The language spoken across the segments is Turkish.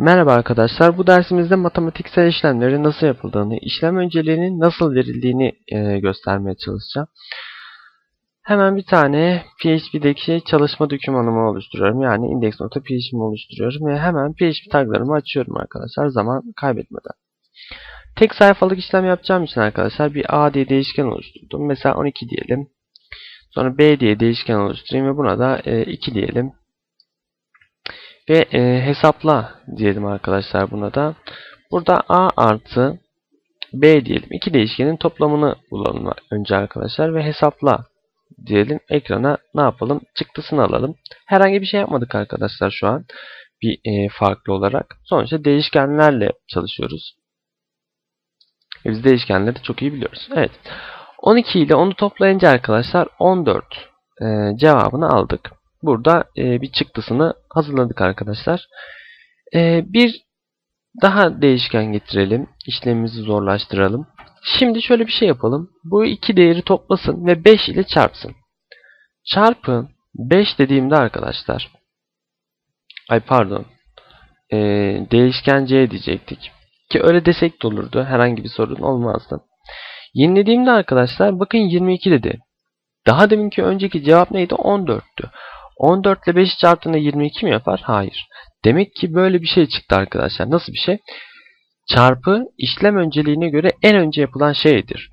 Merhaba arkadaşlar. Bu dersimizde matematiksel işlemleri nasıl yapıldığını, işlem önceliğinin nasıl verildiğini e, göstermeye çalışacağım. Hemen bir tane PHP'deki çalışma dokümanımı oluşturuyorum. Yani index.php'mi oluşturuyorum ve hemen PHP taglarımı açıyorum arkadaşlar zaman kaybetmeden. Tek sayfalık işlem yapacağım için arkadaşlar bir A diye değişken oluşturdum. Mesela 12 diyelim. Sonra B diye değişken oluşturayım ve buna da e, 2 diyelim. Ve e, hesapla diyelim arkadaşlar buna da. Burada A artı B diyelim. İki değişkenin toplamını bulalım önce arkadaşlar ve hesapla diyelim. Ekrana ne yapalım? Çıktısını alalım. Herhangi bir şey yapmadık arkadaşlar şu an. Bir e, farklı olarak. Sonuçta değişkenlerle çalışıyoruz. E, biz değişkenleri çok iyi biliyoruz. Evet. 12 ile onu toplayınca arkadaşlar 14 e, cevabını aldık. Burada e, bir çıktısını hazırladık arkadaşlar. E, bir daha değişken getirelim. İşlemimizi zorlaştıralım. Şimdi şöyle bir şey yapalım. Bu iki değeri toplasın ve 5 ile çarpsın. Çarpı 5 dediğimde arkadaşlar ay pardon e, değişken c diyecektik. Ki öyle desek de olurdu. Herhangi bir sorun olmazdı. Yenilediğimde arkadaşlar bakın 22 dedi. Daha deminki önceki cevap neydi? 14'tü. 14 ile 5 çarptığında 22 mi yapar? Hayır. Demek ki böyle bir şey çıktı arkadaşlar. Nasıl bir şey? Çarpı işlem önceliğine göre en önce yapılan şeydir.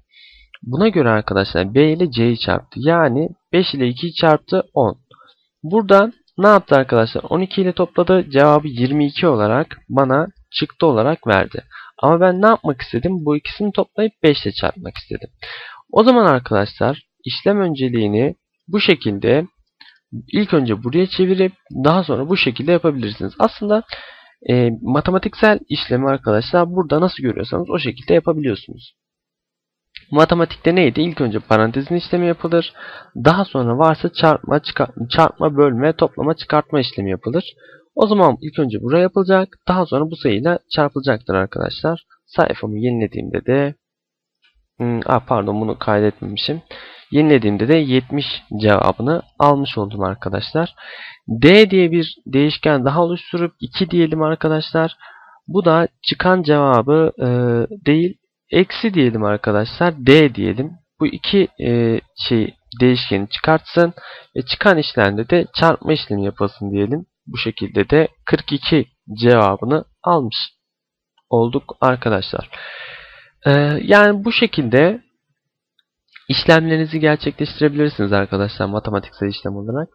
Buna göre arkadaşlar B ile C'yi çarptı. Yani 5 ile 2'yi çarptı 10. Burada ne yaptı arkadaşlar? 12 ile topladı. Cevabı 22 olarak bana çıktı olarak verdi. Ama ben ne yapmak istedim? Bu ikisini toplayıp 5 ile çarpmak istedim. O zaman arkadaşlar işlem önceliğini bu şekilde ilk önce buraya çevirip daha sonra bu şekilde yapabilirsiniz. Aslında e, matematiksel işlemi arkadaşlar burada nasıl görüyorsanız o şekilde yapabiliyorsunuz. Matematikte neydi? İlk önce parantezin işlemi yapılır. Daha sonra varsa çarpma, çarpma, bölme, toplama, çıkartma işlemi yapılır. O zaman ilk önce buraya yapılacak. Daha sonra bu sayıyla çarpılacaktır arkadaşlar. Sayfamı yenilediğimde de hmm, ah pardon bunu kaydetmemişim. Yenilediğimde de 70 cevabını almış oldum arkadaşlar. D diye bir değişken daha oluşturup 2 diyelim arkadaşlar. Bu da çıkan cevabı e, değil eksi diyelim arkadaşlar. D diyelim. Bu iki e, şey değişkeni çıkartsın ve çıkan işlemde de çarpma işlemi yapasın diyelim. Bu şekilde de 42 cevabını almış olduk arkadaşlar. Ee, yani bu şekilde işlemlerinizi gerçekleştirebilirsiniz arkadaşlar matematiksel işlem olarak.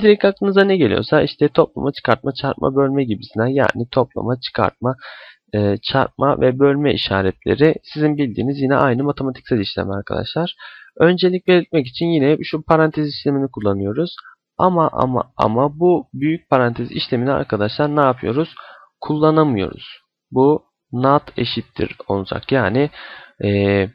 Direkt aklınıza ne geliyorsa işte toplama, çıkartma, çarpma, bölme gibisinden yani toplama, çıkartma, e, çarpma ve bölme işaretleri sizin bildiğiniz yine aynı matematiksel işlem arkadaşlar. Öncelik belirtmek için yine şu parantez işlemini kullanıyoruz. Ama ama ama bu büyük parantez işlemini arkadaşlar ne yapıyoruz? Kullanamıyoruz. Bu not eşittir olacak. Yani eee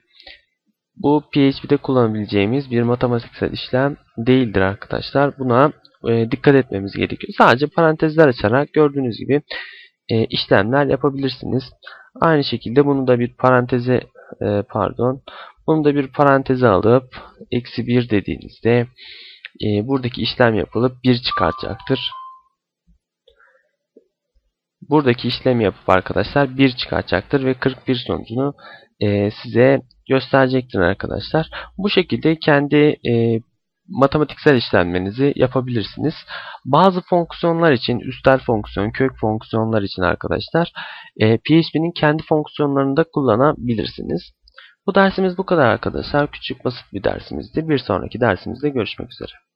bu PHP'de kullanabileceğimiz bir matematiksel işlem değildir arkadaşlar. Buna e, dikkat etmemiz gerekiyor. Sadece parantezler açarak gördüğünüz gibi e, işlemler yapabilirsiniz. Aynı şekilde bunu da bir paranteze e, pardon bunu da bir paranteze alıp eksi 1 dediğinizde e, buradaki işlem yapılıp 1 çıkartacaktır. Buradaki işlemi yapıp arkadaşlar 1 çıkartacaktır ve 41 sonucunu e, size gösterecektir arkadaşlar. Bu şekilde kendi e, matematiksel işlemlerinizi yapabilirsiniz. Bazı fonksiyonlar için, üstel fonksiyon, kök fonksiyonlar için arkadaşlar e, PHP'nin kendi fonksiyonlarını da kullanabilirsiniz. Bu dersimiz bu kadar arkadaşlar. Küçük basit bir dersimizdi. Bir sonraki dersimizde görüşmek üzere.